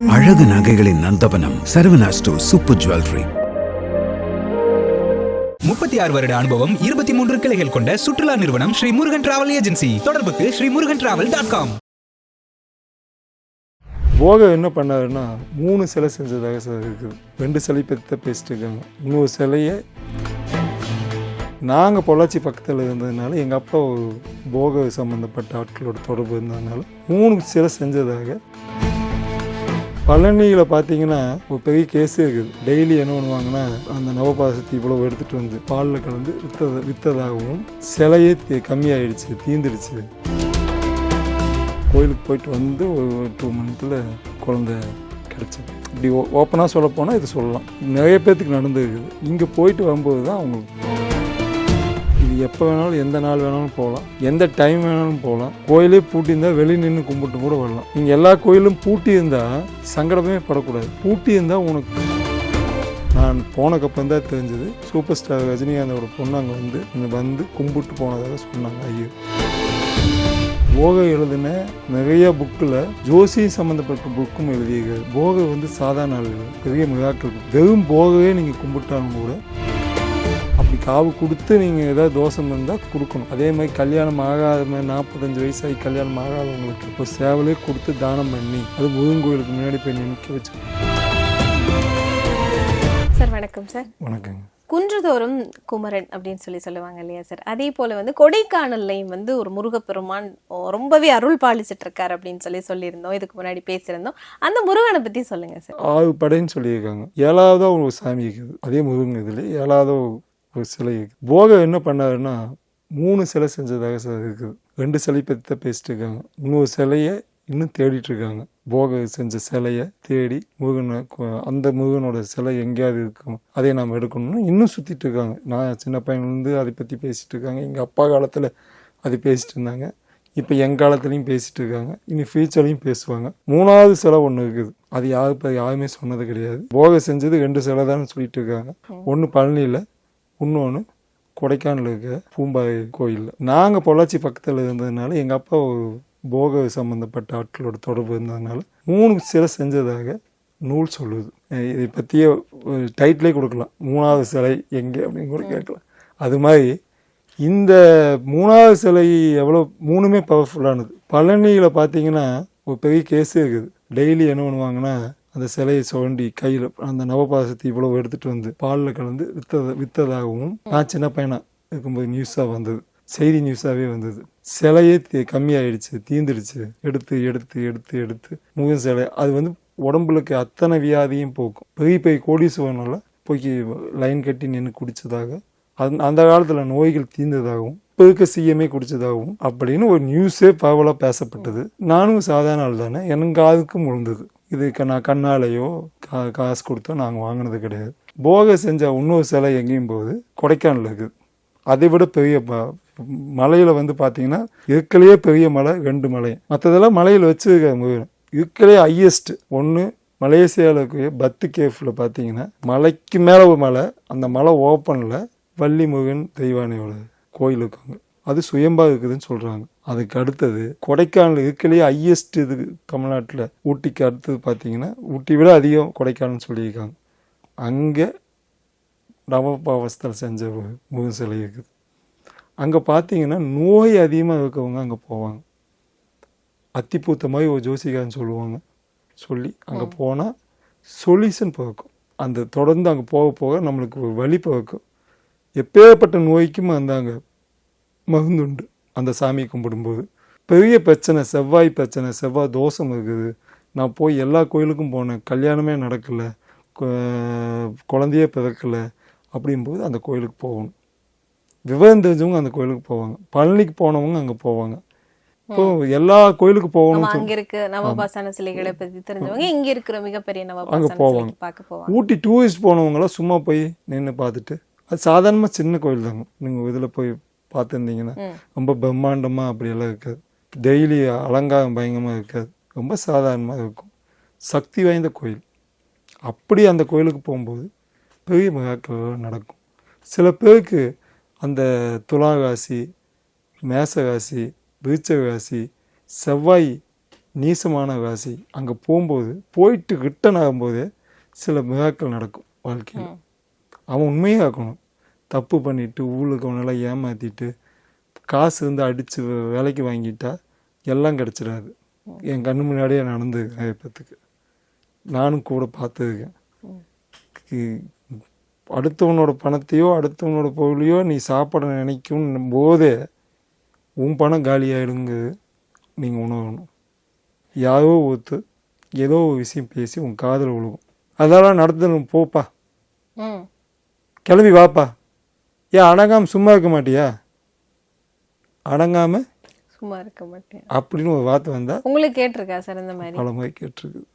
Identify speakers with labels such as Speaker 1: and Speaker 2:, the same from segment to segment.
Speaker 1: அழகு நகைகளின் நந்தவனம் Saravana store super jewellery.
Speaker 2: முப்பத்தி ஆறு வருட அனுபவம் இருபத்தி மூன்று கிளைகள் கொண்ட சுற்றுலா நிறுவனம் ஸ்ரீ முருகன் டிராவல் ஏஜென்சி தொடர்புக்கு Sri Murugan travel dot com
Speaker 3: போக என்ன பண்ணாருன்னா மூணு சிலை செஞ்சதாக சார் இருக்குது. ரெண்டு சிலை பற்றி பேசிட்டு இருக்காங்க இன்னொரு சிலையை நாங்கள் பொள்ளாச்சி பக்கத்தில் இருந்ததுனால எங்கள் அப்பா ஒரு போக சம்மந்தப்பட்ட ஆட்களோட தொடர்பு இருந்ததுனால மூணு சிலை செஞ்சதாக பழனியில் பார்த்தீங்கன்னா ஒரு பெரிய கேஸே இருக்குது. டெய்லி என்ன பண்ணுவாங்கன்னா அந்த நவபாசத்தை இவ்வளோ எடுத்துகிட்டு வந்து பாலில் கலந்து வித்தத விற்றதாகவும் சிலையே கம்மியாயிடுச்சு தீந்துடுச்சு. கோயிலுக்கு போயிட்டு வந்து ஒரு டூ மந்த்தில் குழந்த கிடச்சிது. இப்படி ஓப்பனாக சொல்ல போனால் இது சொல்லலாம். நிறைய பேர்த்துக்கு நடந்துருக்குது. இங்கே போயிட்டு வரும்போது தான் அவங்களுக்கு எப்போ வேணாலும் எந்த நாள் வேணாலும் போகலாம். எந்த டைம் வேணாலும் போகலாம். கோயிலே பூட்டி இருந்தால் வெளியே நின்று கும்பிட்டு கூட வரலாம். நீங்கள் எல்லா கோயிலும் பூட்டி இருந்தால் சங்கடமே படக்கூடாது. பூட்டி இருந்தால் உனக்கு நான் போனக்கப்புறம் தான் தெரிஞ்சது. சூப்பர் ஸ்டார் ரஜினிகாந்தோட பொண்ணு அங்கே வந்து இங்கே வந்து கும்பிட்டு போனதாக சொன்னாங்க ஐயோ. போக எழுதின நிறைய புக்கில் ஜோசி சம்மந்தப்பட்ட புக்கும் எழுதியிருக்காரு. போக வந்து சாதாரண ஆள் பெரிய மிராக்கள் வெறும் போகவே நீங்கள் கும்பிட்டாலும் கூட காவு கொடுத்து நீங்கள் ஏதாவது தோஷம் இருந்தால் கொடுக்கணும். அதே மாதிரி கல்யாணம் ஆகாத மாதிரி நாற்பத்தஞ்சு வயசாகி கல்யாணம் ஆகாதவங்களுக்கு ஒரு சேவலே கொடுத்து தானம் பண்ணி அது முருகன் கோயிலுக்கு முன்னாடி போய் நிற்க வச்சு
Speaker 4: சார் வணக்கம் சார்.
Speaker 3: வணக்கங்க.
Speaker 4: குன்றுதோறும் குமரன் அப்படின்னு சொல்லி சொல்லுவாங்க இல்லையா சார்? அதே போல வந்து கொடைக்கானல்லையும் வந்து ஒரு முருகப்பெருமான் ரொம்பவே அருள் பாலிச்சிட்டு இருக்காரு அப்படின்னு சொல்லி சொல்லியிருந்தோம். இதுக்கு முன்னாடி பேசியிருந்தோம். அந்த முருகனை பத்தி சொல்லுங்க சார்.
Speaker 3: ஆறு படைன்னு சொல்லியிருக்காங்க. ஏழாவதா ஒரு சாமி இருக்குது. அதே முருகன் இதில் ஏழாவதா ஒரு சிலை. போக என்ன பண்ணாருன்னா மூணு சிலை செஞ்சதாக சார் இருக்குது ரெண்டு சிலை பற்றி தான் பேசிட்டு இருக்காங்க இன்னொரு சிலையை இன்னும் தேடிட்டு இருக்காங்க போக செஞ்ச சிலையை தேடி முருகனை அந்த முருகனோட சிலை எங்கேயாவது இருக்கும் அதை நாம் எடுக்கணும்னு இன்னும் சுற்றிட்டு இருக்காங்க நான் சின்ன பையன்லேருந்து அதை பற்றி பேசிட்டு இருக்காங்க எங்கள் அப்பா காலத்தில் அது பேசிட்டு இருந்தாங்க இப்போ என் காலத்துலேயும் பேசிட்டு இருக்காங்க இனி ஃபியூச்சர்லையும் பேசுவாங்க. மூணாவது சிலை ஒன்று இருக்குது. அது யாரு இப்போ யாருமே சொன்னது கிடையாது. போக செஞ்சது ரெண்டு சிலை தான் சொல்லிட்டு இருக்காங்க ஒன்று பழனியில் இன்னொன்று கொடைக்கானல் இருக்க பூம்பாய் கோயிலில் நாங்கள் பொள்ளாச்சி பக்கத்தில் இருந்ததுனால எங்கள் அப்பா ஒரு போக சம்மந்தப்பட்ட ஆட்களோட தொடர்பு இருந்ததுனால மூணு சிலை செஞ்சதாக நூல் சொல்லுது. இதை பற்றிய டைட்டிலே கொடுக்கலாம். மூணாவது சிலை எங்கே அப்படின்னு கூட கேட்கலாம். அது மாதிரி இந்த மூணாவது சிலை எவ்வளோ மூணுமே பவர்ஃபுல்லானது பழனியில் பார்த்தீங்கன்னா ஒரு பெரிய கேஸே இருக்குது. டெய்லி என்ன பண்ணுவாங்கன்னா அந்த சிலையை சுரண்டி கையில் அந்த நவபாசத்தை இவ்வளோ எடுத்துகிட்டு வந்து பாலில் கலந்து வித்தத வித்ததாகவும் நான் சின்ன பையனாக இருக்கும்போது நியூஸாக வந்தது. செய்தி நியூஸாகவே வந்தது. சிலையே தீ- கம்மியாயிடுச்சு தீந்துடுச்சு. எடுத்து எடுத்து எடுத்து எடுத்து. முருகன் சிலை. அது வந்து உடம்புலக்கு அத்தனை வியாதியும் போக்கும். பெரிய பெரிய கோடீஸ்வரனால போய் லைன் கட்டி நின்று குடித்ததாக அந் அந்த காலத்தில் நோய்கள் தீர்ந்ததாகவும் இப்போ இருக்க சிஎம்ஏ அப்படின்னு ஒரு நியூஸே பரவலாக பேசப்பட்டது. நானும் சாதாரண ஆள் தானே எனக்கு அதுக்கும் விழுந்தது இது க- நான் கண்ணாலேயோ கா காசு கொடுத்தோ நாங்கள் வாங்கினது கிடையாது. போக செஞ்ச இன்னொரு சிலை எங்கேயும் போகுது. கொடைக்கானல் இருக்குது. அதை விட பெரிய மலையில் வந்து பார்த்தீங்கன்னா இருக்கலையே பெரிய மலை ரெண்டு மலை. மற்றதெல்லாம் மலையில் வச்சிருக்க முருகன் இருக்கலே ஹையஸ்ட் ஒன்று மலேசியாவில் இருக்க பத்து கேஃபில் பார்த்தீங்கன்னா மலைக்கு மேலே ஒரு மலை அந்த மலை ஓப்பனில் வள்ளி முருகன் தெய்வானையோட கோயில் இருக்காங்க அது சுயம்பாக இருக்குதுன்னு சொல்கிறாங்க அதுக்கு அடுத்தது கொடைக்கானல் இருக்கலையே ஹையஸ்ட் இது தமிழ்நாட்டில் ஊட்டிக்கு அடுத்தது பார்த்தீங்கன்னா ஊட்டி விட அதிகம் கொடைக்கானல்னு சொல்லியிருக்காங்க. அங்கே நவபாவஸ்தல் செஞ்ச முருகன் சிலை இருக்குது. அங்கே பார்த்தீங்கன்னா நோய் அதிகமாக இருக்கவங்க அங்கே போவாங்க. அத்திப்பூத்த மாதிரி ஒரு ஜோசிகாரன் சொல்லுவாங்க. சொல்லி அங்கே போனால் சொல்யூஷன் பிறக்கும். அந்த தொடர்ந்து அங்கே போக போக நம்மளுக்கு ஒரு வழி பிறக்கும். எப்பேற்பட்ட நோய்க்கும் அந்த அங்கே மருந்துண்டு. அந்த சாமி கும்பிடும்போது பெரிய பிரச்சனை செவ்வாய் பிரச்சனை செவ்வாய் தோஷம் இருக்குது. நான் போய் எல்லா கோயிலுக்கும் போனேன். கல்யாணமே நடக்கலை. குழந்தையே பிறக்கலை. அப்படிங்கும்போது அந்த கோயிலுக்கு போகணும். விவரம் தெரிஞ்சவங்க அந்த கோயிலுக்கு போவாங்க. பழனிக்கு போனவங்க அங்கே போவாங்க. இப்போ எல்லா கோயிலுக்கு சொல்லி
Speaker 4: அங்க இருக்க நவபாசான சிலைகளை பத்தி தெரிஞ்சவங்க இங்க இருக்கிற மிகப்பெரிய
Speaker 3: அங்க
Speaker 4: நவபாசான
Speaker 3: போவாங்க.
Speaker 4: பார்க்க போவாங்க.
Speaker 3: ஊட்டி டூரிஸ்ட் போனவங்களாம் சும்மா போய் நின்று பார்த்துட்டு அது சாதாரணமாக சின்ன கோயில் தாங்க. நீங்கள் இதில் போய் பார்த்துருந்தீங்கன்னா. ரொம்ப பிரம்மாண்டமாக அப்படியெல்லாம் இருக்காது. டெய்லி அலங்காரம் பயங்கரமாக இருக்காது. ரொம்ப சாதாரணமாக இருக்கும். சக்தி வாய்ந்த கோயில். அப்படி அந்த கோயிலுக்கு போகும்போது பெரிய மகாக்கள் நடக்கும். சில பேருக்கு அந்த துலா ராசி மேச ராசி விருச்ச ராசி செவ்வாய் நீசமான ராசி அங்கே போகும்போது போயிட்டு ரிட்டன் ஆகும்போது சில மிராக்கள் நடக்கும் வாழ்க்கையில். அவன் உண்மையாக இருக்கணும். தப்பு பண்ணிட்டு ஊருக்கு அவனெல்லாம் ஏமாற்றிட்டு காசு வந்து அடித்து விலைக்கு வாங்கிட்டா எல்லாம் கிடச்சிடாது. என் கண்ணு முன்னாடியே நடந்து பத்துக்கு நானும் கூட பார்த்துருக்கேன். அடுத்தவனோட பணத்தையோ அடுத்தவனோட பொருளையோ நீ சாப்பிட நினைக்கும் போதே உன் பணம் காலியாயிடுங்கிறது நீங்கள் உணரணும். யாரோ ஒருத்தர் ஏதோ ஒரு விஷயம் பேசி உன் காதில் விழுகும் அதெல்லாம் நடத்தணும் போப்பா கிளம்பி வாப்பா. ஏன் அடங்காம சும்மா இருக்க மாட்டியா? அடங்காம?
Speaker 4: சும்மா இருக்க மாட்டேன்.
Speaker 3: அப்படின்னு ஒரு வார்த்தை வந்தால்
Speaker 4: உங்களுக்கு கேட்டிருக்கா சார் இந்த மாதிரி?
Speaker 3: பல மாதிரி கேட்டிருக்குது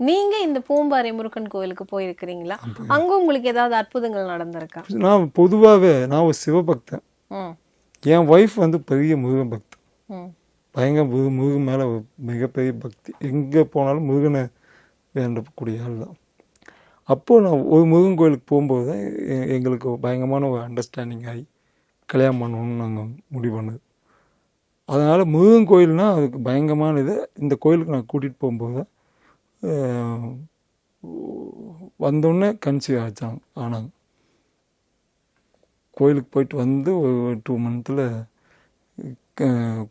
Speaker 4: நீங்க இந்த பூம்பாறை முருகன் கோயிலுக்கு போயிருக்கிறீங்களா? அங்க உங்களுக்கு ஏதாவது அற்புதங்கள் நடந்திருக்கா?
Speaker 3: நான் பொதுவாகவே நான் ஒரு சிவபக்தன். என் ஒய்ஃப் வந்து பெரிய முருகன் பக்தன். பயங்கர முருக முருகன் மேலே மிகப்பெரிய பக்தி. எங்கே போனாலும் முருகனை வேண்டக்கூடிய ஆள் தான் அப்போது நான் ஒரு முருகன் கோயிலுக்கு போகும்போது தான் எங்களுக்கு பயங்கரமான ஒரு அண்டர்ஸ்டாண்டிங் ஆகி கல்யாணம் பண்ணணும்னு நாங்கள் முடிவு பண்ணது. அதனால் முருகன் கோயில்னால் அதுக்கு பயங்கரமான இது. இந்த கோயிலுக்கு நான் கூட்டிகிட்டு போகும்போது வந்தோடனே கன்சீவ் ஆச்சாங்க ஆனாங்க. கோயிலுக்கு போயிட்டு வந்து ஒரு டூ மந்த்தில்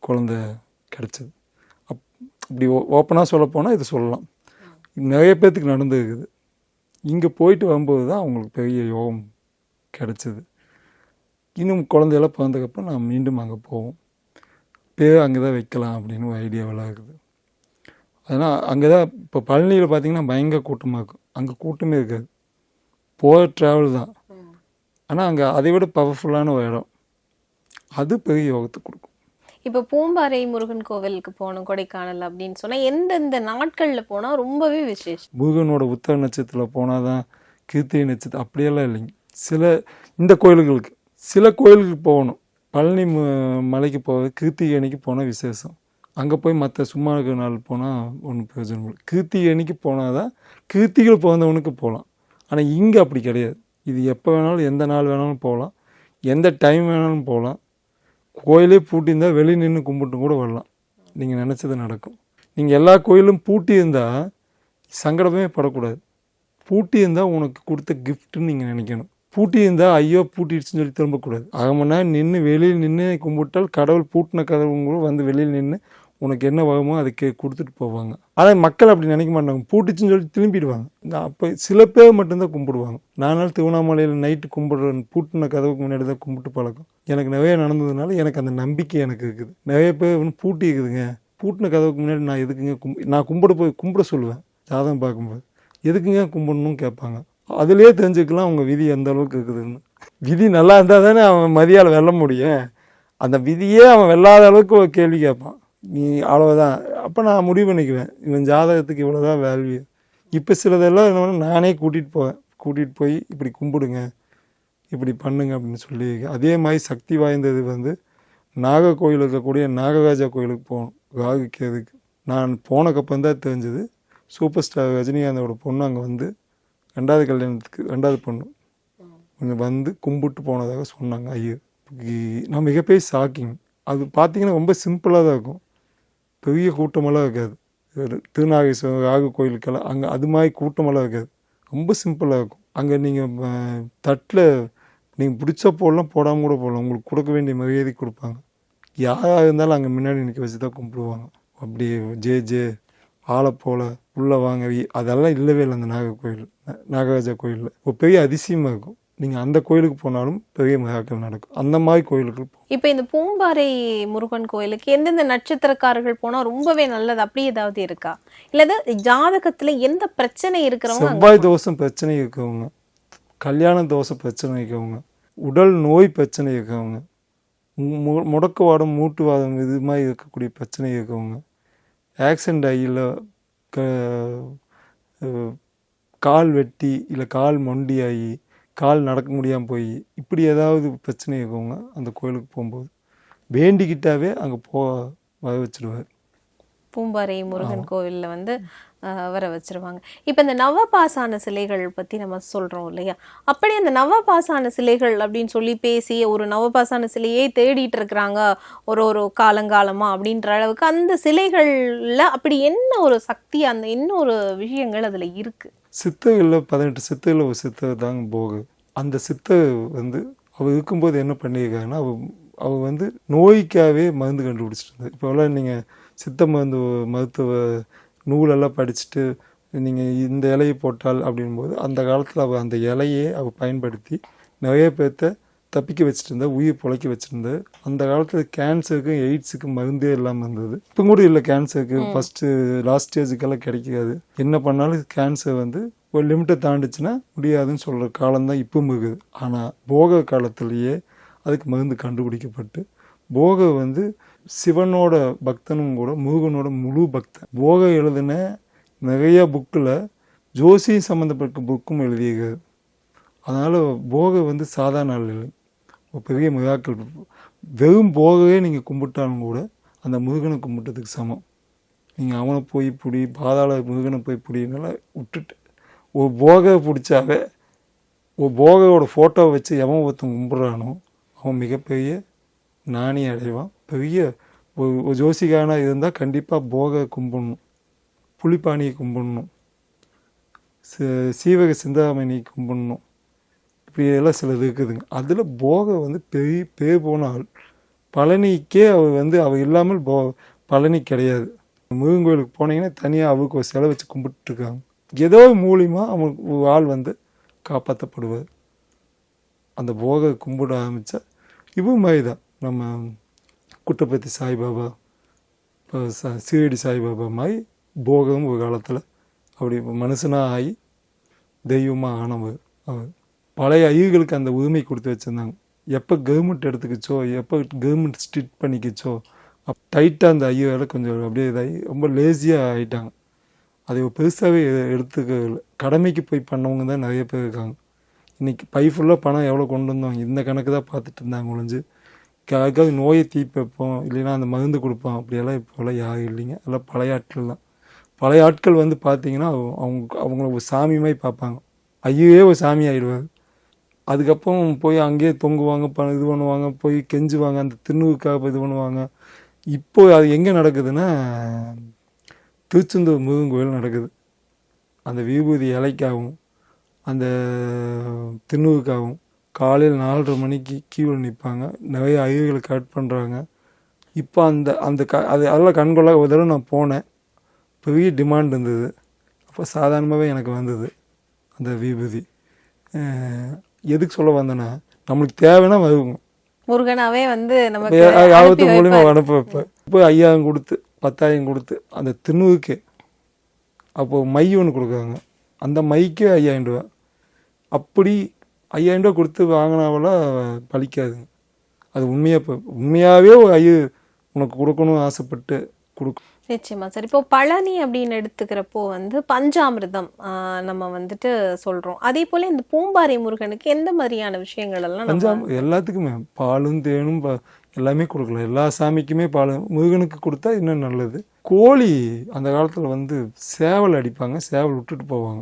Speaker 3: குழந்த கிடச்சிது. அப் இப்படி ஓப்பனாக சொல்லப்போனால் இது சொல்லலாம். நிறைய பேர்த்துக்கு நடந்துருக்குது. இங்கே போயிட்டு வரும்போது தான் அவங்களுக்கு பெரிய யோகம் கிடச்சிது. இன்னும் குழந்தையெல்லாம் பிறந்ததுக்கப்புறம் நான் மீண்டும் அங்கே போவோம். பேர் அங்கே தான் வைக்கலாம் அப்படின்னு ஒரு ஐடியாவெல்லாம் இருக்குது. அதனால் அங்கே தான் இப்போ பழனியில் பார்த்தீங்கன்னா பயங்கர கூட்டமாக இருக்கும். அங்கே கூட்டமே இருக்காது. போகிற ட்ராவல் தான். ஆனால் அங்கே அதை விட பவர்ஃபுல்லான ஒரு இடம். அது பெரிய யோகத்தை கொடுக்கும்.
Speaker 4: இப்போ பூம்பாறை முருகன் கோவிலுக்கு போகணும் கொடைக்கானல் அப்படின்னு சொன்னால் எந்தெந்த நாட்களில் போனால் ரொம்பவே விசேஷம்?
Speaker 3: முருகனோட உத்தர நட்சத்திரத்தில் போனால் தான் கீர்த்திகை நட்சத்திரம் அப்படியெல்லாம் இல்லைங்க. சில இந்த கோயில்களுக்கு சில கோயிலுக்கு போகணும். பழனி மலைக்கு போக கிருத்திகை அன்னைக்கு போனால் விசேஷம். அங்கே போய் மற்ற சும்மா இருக்கிற நாள் போனால் ஒன்றும் பிரயோஜனம் இல்லை. கிருத்திகை அன்னைக்கு போனால் தான் கிருத்திகள் பிறந்தவனுக்கு போகலாம். ஆனால் இங்கே அப்படி கிடையாது. இது எப்போ வேணாலும் எந்த நாள் வேணாலும் போகலாம். எந்த டைம் வேணாலும் போகலாம். கோயிலே பூட்டியிருந்தா வெளியே நின்று கும்பிட்டு கூட வரலாம். நீங்கள் நினச்சது நடக்கும். நீங்கள் எல்லா கோயிலும் பூட்டி இருந்தால் சங்கடமே படக்கூடாது. பூட்டி இருந்தால் உனக்கு கொடுத்த கிஃப்ட்டுன்னு நீங்கள் நினைக்கணும். பூட்டி இருந்தால் ஐயோ பூட்டிடுச்சுன்னு சொல்லி திரும்பக்கூடாது. அரை நின்று வெளியில் நின்று கும்பிட்டால் கடவுள் பூட்டின கதவுங்களும் வந்து வெளியில் நின்று உனக்கு என்ன வகுமோ அதை கே கொடுத்துட்டு போவாங்க. ஆனால் மக்கள் அப்படி நினைக்க மாட்டாங்க. பூட்டிச்சுன்னு சொல்லி திரும்பிடுவாங்க. அப்போ சில பேர் மட்டும்தான் கும்பிடுவாங்க. நானால் திருவண்ணாமலையில் நைட்டு கும்பிடுறேன் பூட்டின கதவுக்கு முன்னாடி தான் கும்பிட்டு பழக்கம். எனக்கு நிறைய நடந்ததுனால எனக்கு அந்த நம்பிக்கை எனக்கு இருக்குது. நிறைய பேர் வந்து பூட்டி இருக்குதுங்க. பூட்டின கதவுக்கு முன்னாடி நான் எதுக்குங்க கும் நான் கும்பிட போய் கும்பிட சொல்லுவேன். ஜாதகம் பார்க்கும்போது. எதுக்குங்க கும்பிடணும்னு கேட்பாங்க. அதுலேயே தெரிஞ்சுக்கலாம் அவங்க விதி எந்த அளவுக்கு இருக்குதுன்னு. விதி நல்லா இருந்தால் தானே அவன் மதியால் வெல்ல முடியும். அந்த விதியே அவன் வெல்லாத அளவுக்கு ஒரு கேள்வி கேட்பான். நீ அவ்வளோதான் அப்போ நான் முடிவு பண்ணிக்குவேன். இவன் ஜாதகத்துக்கு இவ்வளோ தான் வேல்யூ இப்போ சிலதெல்லாம் என்ன பண்ண நானே கூட்டிகிட்டு போவேன். கூட்டிகிட்டு போய் இப்படி கும்பிடுங்க. இப்படி பண்ணுங்க அப்படின்னு சொல்லி அதே மாதிரி சக்தி வாய்ந்தது வந்து நாகர்கோயில் இருக்கக்கூடிய நாகராஜா கோயிலுக்கு போகணும். ராகு கேதுக்கு நான் போனக்கப்புறம் தான் தெரிஞ்சது. சூப்பர் ஸ்டார் ரஜினிகாந்தோட பொண்ணு அங்கே வந்து ரெண்டாவது கல்யாணத்துக்கு ரெண்டாவது பொண்ணு. கொஞ்சம் வந்து கும்பிட்டு போனதாக சொன்னாங்க ஐயோ நான் மிகப்பெரிய ஷாக்கிங் அது பார்த்தீங்கன்னா ரொம்ப சிம்பிளாக தான் இருக்கும். பெரிய கூட்டமெல்லாம் இருக்காது. திருநாகேஸ்வரம் ராகு கோயிலுக்கெல்லாம் அங்கே அது மாதிரி கூட்டமெல்லாம் இருக்காது. ரொம்ப சிம்பிளாக இருக்கும். அங்கே நீங்கள் தட்டில் நீங்கள் பிடிச்ச போடலாம் போடாமல் கூட போடலாம் உங்களுக்கு கொடுக்க வேண்டிய மரியாதை கொடுப்பாங்க. யாராக இருந்தாலும் அங்கே முன்னாடி நிற்க வச்சு தான் கும்பிடுவாங்க. அப்படி ஜே ஜே ஆளை போல உள்ளே வாங்க. அதெல்லாம் இல்லவே இல்லை அந்த நாகர் கோயில் நாகராஜா கோயிலில். ஒரு பெரிய அதிசயமாக இருக்கும். நீங்கள் அந்த கோயிலுக்கு போனாலும் பெரிய மகாக்கள் நடக்கும். அந்த மாதிரி கோயிலுக்கு
Speaker 4: இப்ப இந்த பூம்பாறை முருகன் கோயிலுக்கு எந்தெந்த நட்சத்திரக்காரர்கள் போனா ரொம்பவே நல்லது? அப்படி ஏதாவது இருக்கா? இல்லது ஜாதகத்துல எந்த பிரச்சனை இருக்கிறவங்க
Speaker 3: செவ்வாய் தோஷம் பிரச்சனை இருக்கவங்க. கல்யாண தோஷ பிரச்சனை இருக்கவங்க. உடல் நோய் பிரச்சனை இருக்கவங்க. மு- மு- முடக்குவாதம் மூட்டுவாதம் இது மாதிரி இருக்கக்கூடிய பிரச்சனை இருக்கவங்க. ஆக்சிடென்ட் ஆகி இல்லை க கால் வெட்டி இல்லை கால் மொண்டி ஆகி கால் நடக்க முடியாமல் போய் இப்படி ஏதாவது பிரச்சனை இருக்கவங்க அந்த கோயிலுக்கு போகும்போது வேண்டிக்கிட்டாவே அங்கே போ வர வச்சிடுவார்
Speaker 4: பூம்பாறை முருகன் கோவில்ல வந்து வர வச்சிருவாங்க. இப்போ இந்த நவபாசான சிலைகள் பற்றி நம்ம சொல்கிறோம் இல்லையா? அப்படி அந்த நவபாசான சிலைகள் அப்படின்னு சொல்லி பேசி ஒரு நவபாசான சிலையே தேடிட்டு இருக்கிறாங்க ஒரு ஒரு காலங்காலமாக அப்படின்ற அளவுக்கு அந்த சிலைகளில் அப்படி என்ன ஒரு சக்தி அந்த என்ன ஒரு விஷயங்கள் அதில் இருக்குது
Speaker 3: சித்தகளில் பதினெட்டு சித்தர்களில் ஒரு சித்தர் தாங்க போகு. அந்த சித்தர் வந்து அவள் இருக்கும்போது என்ன பண்ணியிருக்காங்கன்னா அவள் அவள் வந்து நோய்க்காகவே மருந்து கண்டுபிடிச்சிட்டு இருந்தார் இப்போலாம் நீங்கள் சித்த மருந்து மருத்துவ நூலெல்லாம் படிச்சுட்டு நீங்கள் இந்த இலையை போட்டால் அப்படின்போது அந்த காலத்தில் அவர் அந்த இலையே அவர் பயன்படுத்தி நிறைய பேர்த்த தப்பிக்க வச்சுட்டு இருந்தார் உயிர் பொழைக்க வச்சுருந்தார் அந்த காலத்தில் கேன்சருக்கும் எய்ட்ஸுக்கும் மருந்தே இல்லாமல் இருந்தது. இப்போ கூட இல்லை கேன்சருக்கு ஃபஸ்ட்டு லாஸ்ட் ஸ்டேஜுக்கெல்லாம் கிடைக்காது. என்ன பண்ணாலும் கேன்சர் வந்து ஒரு லிமிட்டை தாண்டுச்சுன்னா முடியாதுன்னு சொல்கிற காலம்தான் இப்பவும் இருக்குது. ஆனால் போக காலத்திலேயே அதுக்கு மருந்து கண்டுபிடிக்கப்பட்டு போக வந்து சிவனோட பக்தனும் கூட முருகனோட முழு பக்தன். போக எழுதின நிறைய புக்கில் ஜோசி சம்மந்தப்பட்ட புக்கும் எழுதியிருக்காரு. அதனால் போக வந்து சாதாரண ஆள் இல்லை. ஒரு பெரிய மிராக்கள். வெறும் போகவே நீங்கள் கும்பிட்டாலும் கூட அந்த முருகனை கும்பிட்டதுக்கு சமம். நீங்கள் அவனை போய் பிடி பாதாள முருகனை போய் பிடினால விட்டுட்டு ஒரு போகை பிடிச்சாவே ஒரு போகையோட ஃபோட்டோவை வச்சு எவன் ஒருத்தன் கும்பிட்றானோ அவன் மிகப்பெரிய ஞானி அடைவான் பெரிய ஒரு ஒரு ஜோசிகானா இருந்தால் கண்டிப்பாக போக கும்பிடணும். புலிப்பாணியை கும்பிடணும். சீவக சிந்தாமணி கும்பிடணும். இப்படி எல்லாம் சிலது இருக்குதுங்க. அதில் போக வந்து பெரிய பேர் போன ஆள். பழனிக்கே அவர் வந்து அவர் இல்லாமல் போ பழனி கிடையாது. முருகன் கோயிலுக்கு போனீங்கன்னா தனியாக அவருக்கு ஒரு சிலை வச்சு கும்பிட்டுருக்காங்க. ஏதோ மூலியமாக அவங்களுக்கு ஒரு ஆள் வந்து காப்பாற்றப்படுவார் அந்த போக கும்பிட ஆரம்பித்தா இவன் மாதிரி தான் நம்ம குட்டப்பத்தி சாய்பாபா இப்போ ச சீரடி சாய்பாபா மாதிரி போகம் ஒரு காலத்தில் அப்படி மனுஷனாக ஆகி தெய்வமாக ஆனவர் அவர் பழைய ஐயர்களுக்கு அந்த உரிமை கொடுத்து வச்சுருந்தாங்க. எப்போ கவர்மெண்ட் எடுத்துக்கிச்சோ எப்போ கவர்மெண்ட் ஸ்ட்ரிட் பண்ணிக்கிச்சோ அப் டைட்டாக அந்த ஐயரை கொஞ்சம் அப்படியே இதாகி ரொம்ப லேசியாக ஆகிட்டாங்க அதை பெருசாகவே எடுத்துக்க கடமைக்கு போய் பண்ணவங்க தான் நிறைய பேர் இருக்காங்க. இன்றைக்கி பை ஃபுல்லாக பணம் எவ்வளோ கொண்டு வந்தோம் இந்த கணக்கு தான் பார்த்துட்டு இருந்தாங்க ஒழிஞ்சு. யாருக்காவது நோயை தீர்ப்பு வைப்போம். இல்லைன்னா அந்த மருந்து கொடுப்போம். அப்படியெல்லாம் இப்போல்லாம் யாரும் இல்லைங்க. எல்லாம் பழைய ஆட்கள் தான். பழைய ஆட்கள் வந்து பார்த்தீங்கன்னா அவங்க- அவங்கள ஒரு சாமி மாதிரி பார்ப்பாங்க. ஐயோ ஒரு சாமி ஆயிடுவார். அதுக்கப்புறம் போய் அங்கேயே தொங்குவாங்க ப இது பண்ணுவாங்க போய் கெஞ்சுவாங்க அந்த திருநூறுக்காக இது பண்ணுவாங்க. இப்போ அது எங்கே நடக்குதுன்னா திருச்செந்தூர் முருகன் கோயில் நடக்குது. அந்த விபூதி இலைக்காகவும் அந்த திருநூறுக்காகவும். காலையில் நாலரை மணிக்கு கீவில் நிற்பாங்க நிறைய ஐயர்களை கட் பண்ணுறாங்க இப்போ அந்த அந்த க அது அதெல்லாம் கண்கொள்ளா ஒரு தடவை நான் போனேன். பெரிய டிமாண்ட் இருந்தது. அப்போ சாதாரணமாகவே எனக்கு வந்தது. அந்த விபூதி. எதுக்கு சொல்ல வந்தேன்னா நம்மளுக்கு தேவைன்னா வருவோம்.
Speaker 4: முருகனாவே வந்து நமக்கு
Speaker 3: ஆபத்து மூலியமா. அனுப்ப வைப்பேன் இப்போ ஐயாயிரம் கொடுத்து பத்தாயிரம் கொடுத்து அந்த திருநூறுக்கே அப்போ மை ஒன்று கொடுக்குறாங்க. அந்த மைக்கே ஐயாயிரம் ரூபா அப்படி ஐயாயிரம் ரூபா கொடுத்து வாங்கினாவெல்லாம் பலிக்காதுங்க அது உண்மையாக இப்போ உண்மையாகவே ஐயோ உனக்கு கொடுக்கணும்னு ஆசைப்பட்டு கொடுக்கும்
Speaker 4: நிச்சயமா சார். இப்போ பழனி அப்படின்னு எடுத்துக்கிறப்போ வந்து பஞ்சாமிர்தம் நம்ம வந்துட்டு சொல்றோம். அதே போல இந்த பூம்பாறை முருகனுக்கு எந்த மாதிரியான விஷயங்கள் எல்லாம்
Speaker 3: பஞ்சாம் எல்லாத்துக்குமே பாலும் தேனும் எல்லாமே கொடுக்கலாம். எல்லா சாமிக்குமே பால் முருகனுக்கு கொடுத்தா இன்னும் நல்லது. கோழி அந்த காலத்தில் வந்து சேவல் அடிப்பாங்க. சேவல் விட்டுட்டு போவாங்க.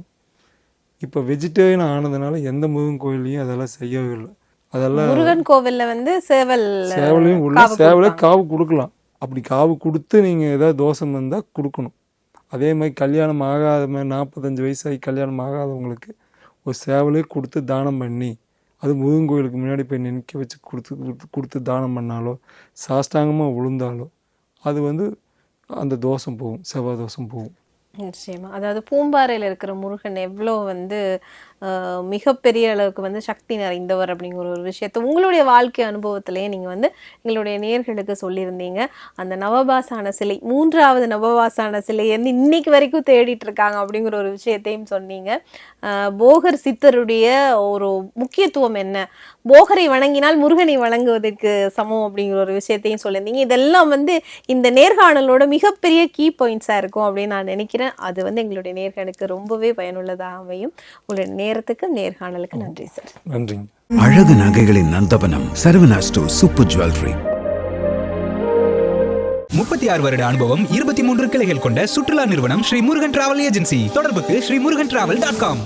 Speaker 3: இப்போ வெஜிடேரியன் ஆனதுனால எந்த முருகன் கோயிலையும் அதெல்லாம் செய்யவே இல்லை. அதெல்லாம்
Speaker 4: முருகன் கோவில்ல வந்து சேவல்
Speaker 3: சேவலையும் உள்ள சேவலே. காவு கொடுக்கலாம். அப்படி காவு கொடுத்து நீங்கள் ஏதாவது தோஷம் இருந்தால் கொடுக்கணும். அதே மாதிரி கல்யாணம் ஆகாத மாதிரி நாற்பத்தஞ்சு வயசாகி கல்யாணம் ஆகாதவங்களுக்கு ஒரு சேவலே கொடுத்து தானம் பண்ணி அது முருகன் கோயிலுக்கு முன்னாடி போய் நிற்க வச்சு கொடுத்து கொடுத்து கொடுத்து தானம் பண்ணாலோ சாஷ்டாங்கமாக விழுந்தாலோ அது வந்து அந்த தோஷம் போகும் செவ்வாய் தோஷம் போகும்.
Speaker 4: நிச்சயமா. அதாவது பூம்பாறையில் இருக்கிற முருகன் எவ்வளோ வந்து மிகப்பெரிய அளவுக்கு வந்து சக்தி நிறைந்தவர் அப்படிங்கிற ஒரு விஷயத்த உங்களுடைய வாழ்க்கை அனுபவத்திலேயே நீங்கள் வந்து எங்களுடைய நேர்களுக்கு சொல்லியிருந்தீங்க. அந்த நவபாசான சிலை மூன்றாவது நவபாசான சிலை வந்து இன்னைக்கு வரைக்கும் தேடிட்டு இருக்காங்க அப்படிங்கிற ஒரு விஷயத்தையும் சொன்னீங்க. போகர் சித்தருடைய ஒரு முக்கியத்துவம் என்ன? போகரை வணங்கினால் முருகனை வணங்குவதற்கு சமம் அப்படிங்கிற ஒரு விஷயத்தையும் சொல்லியிருந்தீங்க. இதெல்லாம் வந்து இந்த நேர்காணலோட மிகப்பெரிய கீ பாயிண்ட்ஸாக இருக்கும் அப்படின்னு நான் நினைக்கிறேன். அது வந்து எங்களுடைய நேர்களுக்கு ரொம்பவே பயனுள்ளதாக அமையும். உங்களுடைய நேரத்துக்கு நேர்காணலுக்கு நன்றி சார்.
Speaker 3: நன்றிங்க
Speaker 1: அழகு நகைகளின் நந்தவனம் சரவணா ஸ்டோர் சூப்பர் ஜுவல்லரி.
Speaker 2: முப்பத்தி ஆறு வருட அனுபவம் இருபத்தி மூன்று கிளைகள் கொண்ட சுற்றுலா நிறுவனம் ஸ்ரீ முருகன் டிராவல் ஏஜென்சி. தொடர்புக்கு Sri Murugan travel dot com.